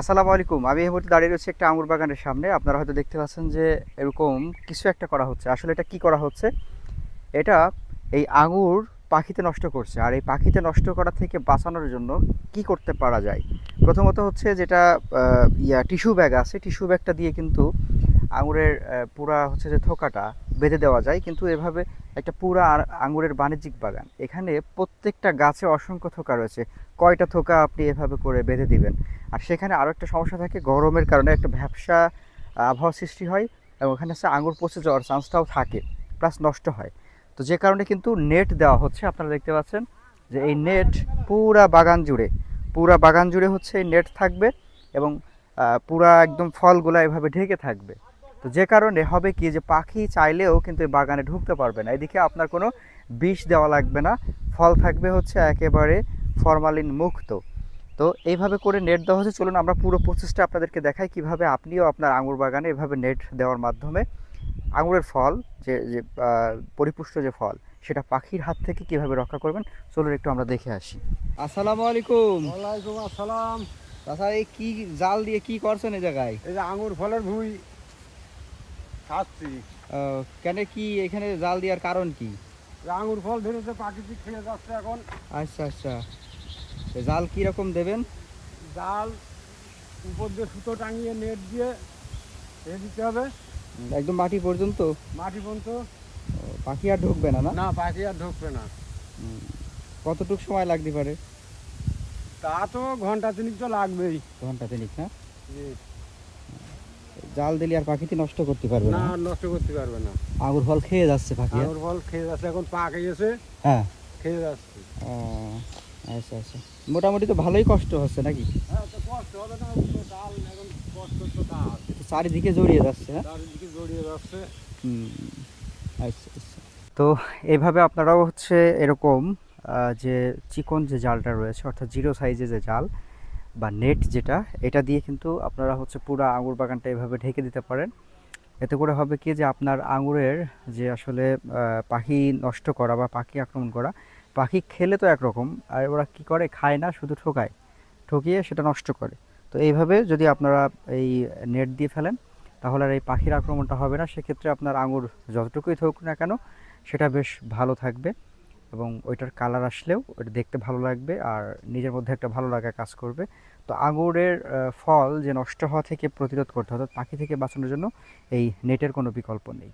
আসসালামু আলাইকুম। আমি এই মুহূর্তে দাঁড়িয়ে রয়েছি একটা আঙুর বাগানের সামনে। আপনারা হয়তো দেখতে পাচ্ছেন যে এরকম কিছু একটা করা হচ্ছে। আসলে এটা কি করা হচ্ছে? এটা এই আঙুর পাখিতে নষ্ট করছে। আর এই পাখিতে নষ্ট করা থেকে বাঁচানোর জন্য কি করতে পারা যায়? প্রথমত হচ্ছে যেটা ইয়া, টিস্যু ব্যাগ আছে। টিস্যু ব্যাগটা দিয়ে কিন্তু আঙুরের পুরা হচ্ছে যে থোকাটা বেঁধে দেওয়া যায়, কিন্তু এভাবে একটা পুরা আঙুরের বাণিজ্যিক বাগান। এখানে প্রত্যেকটা গাছে অসংখ্য থোকা রয়েছে। কয়টা থোকা আপনি এভাবে করে বেঁধে দিবেন? আর সেখানে আরও একটা সমস্যা থাকে, গরমের কারণে একটা ভ্যাবসা আবহাওয়া সৃষ্টি হয় এবং ওখানে হচ্ছে আঙুর পচে যাওয়ার চান্সটাও থাকে, প্লাস নষ্ট হয়। তো যে কারণে কিন্তু নেট দেওয়া হচ্ছে, আপনারা দেখতে পাচ্ছেন যে এই নেট পুরা বাগান জুড়ে, পুরা বাগান জুড়ে হচ্ছে এই নেট থাকবে এবং পুরা একদম ফলগুলো এভাবে ঢেকে থাকবে। তো যে কারণে হবে কি যে পাখি চাইলেও কিন্তু এই বাগানে ঢুকতে পারবে না। এদিকে আপনার কোনো বিষ দেওয়া লাগবে না ফল থাকবে হচ্ছে একেবারে ফরমালিন মুক্ত। তো এইভাবে করে নেট দেওয়া হচ্ছে। চলুন আমরা পুরো প্রসেসটা আপনাদেরকে দেখাই কীভাবে আপনিও আপনার আঙুর বাগানে এভাবে নেট দেওয়ার মাধ্যমে আঙুরের ফল যে যে পরিপুষ্ট যে ফল সেটা পাখির হাত থেকে কীভাবে রক্ষা করবেন চলুন একটু আমরা দেখে আসি। আসসালামু আলাইকুম। ওয়ালাইকুম আসসালাম। তাছাড়া এই কি জাল দিয়ে কি করছেন এই জায়গায়? এই যে আঙুর ফলের ভুই। খাচ্ছি। কেন কি এখানে জাল দেওয়ার কারণ কি? আঙুর ফল ধরেছে প্রাকৃতিক খেয়ে যাচ্ছে এখন। আচ্ছা আচ্ছা। জাল কীরকম দেবেন? জাল উপর দিয়ে সুতো টাঙিয়ে নেট দিয়ে এ দিতে হবে। একদম মাটি পর্যন্ত? মাটি পর্যন্ত। পাখি আর ঢুকবে না না? না পাখি আর ঢুকবে না। কতটুক সময় লাগতে পারে? তা তো ঘণ্টা তিনিক তো লাগবেই। ঘণ্টা তিনিক না? জি। জাল দিলে আর পাখিটি নষ্ট করতে পারবে না। নষ্ট করতে পারবে না। আঙুর ফল খেয়ে যাচ্ছে পাখি? আঙুর ফল খেয়ে যাচ্ছে এখন পাকে গেছে হ্যাঁ। খেয়ে যাচ্ছে। আচ্ছা আচ্ছা। মোটামুটি তো ভালোই কষ্ট হচ্ছে নাকি? হ্যাঁ তো কষ্ট হবে না ডাল এখন কষ্ট তো ডাল চারিদিকে জড়িয়ে যাচ্ছে হ্যাঁ? চারিদিকে জড়িয়ে যাচ্ছে। হুম, আচ্ছা আচ্ছা। তো এইভাবে আপনারাও হচ্ছে এরকম যে চিকন যে জালটা রয়েছে অর্থাৎ জিরো সাইজে যে জাল বা নেট যেটা, এটা দিয়ে কিন্তু আপনারা হচ্ছে পুরো আঙুর বাগানটা এভাবে ঢেকে দিতে পারেন। এতে করে হবে কি যে আপনার আঙুরের যে আসলে পাখি নষ্ট করা বা পাখি আক্রমণ করা, পাখি খেলে তো একরকম, আর ওরা কি করে? খায় না, শুধু ঠোকায়। ঠকিয়ে সেটা নষ্ট করে। তো এইভাবে যদি আপনারা এই নেট দিয়ে ফেলেন, তাহলে আর এই পাখির আক্রমণটা হবে না। সেক্ষেত্রে আপনার আঙুর যতটুকুই থাকুক না কেন, সেটা বেশ ভালো থাকবে। এবং ওইটার কালার আসলেও ওইটা দেখতে ভালো লাগবে আর নিজের মধ্যে একটা ভালো লাগা কাজ করবে। তো আঙুরের ফল যে নষ্ট হওয়া থেকে প্রতিরোধ করতে অর্থাৎ পাখি থেকে বাঁচানোর জন্য এই নেটের কোনো বিকল্প নেই।